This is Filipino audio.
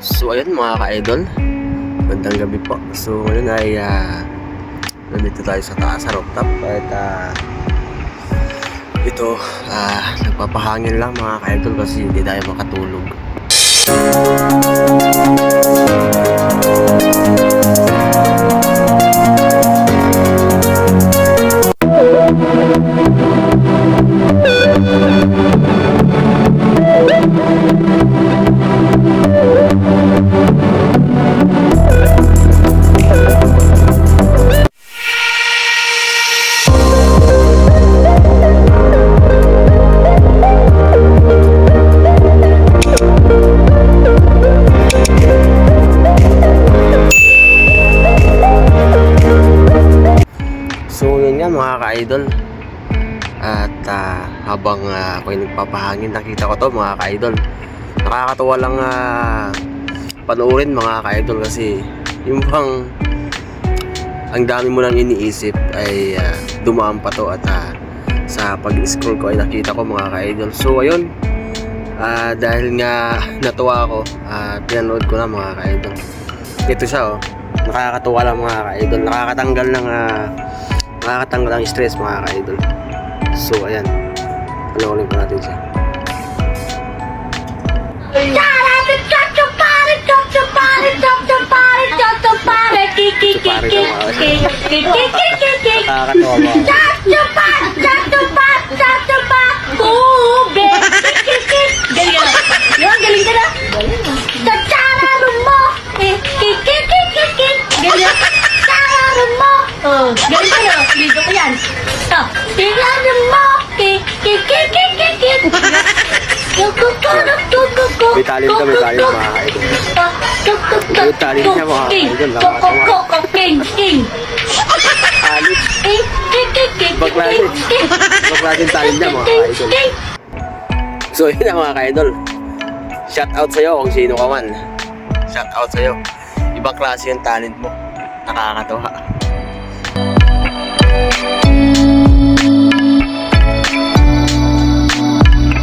So ayun mga ka-idol, magandang gabi po. So ngayon ay ah, nandito tayo sa taas sa rooftop at ah, ito ah, nagpapahangin lang mga ka-idol kasi hindi tayo makatulog. So mga ka-idol. At ah, habang uh, ako'y nagpapahangin, nakita ko to mga ka-idol. Nakakatuwa lang ah, panoorin mga ka-idol kasi yung bang ang dami mo nang iniisip ay ah, dumaan pa to at ah, sa pag-scroll ko ay nakita ko mga ka-idol. So ayun, ah, dahil nga natuwa ako, uh, pinanood ko na mga ka-idol. Ito siya oh, nakakatuwa lang mga ka-idol, nakakatanggal ng ah, nakakatanggal ang stress mga ka-idol. So ayan, panoorin ko natin siya. Nakakatawa mga Galing Oh, galing ka na! Ligo ko yan! Oh, tingnan mo! Kikikikikikik! May talent ka, may talent mga ka-idol. May talent siya, mga idol. King! King! Alis, King! King! King! King! Bakla din. bakla din talent niya mga! So yun na mga ka-idol. Shout out sa'yo kung sino ka man. Shout out sa'yo. Ibang klase yung talent mo. Nakakatawa.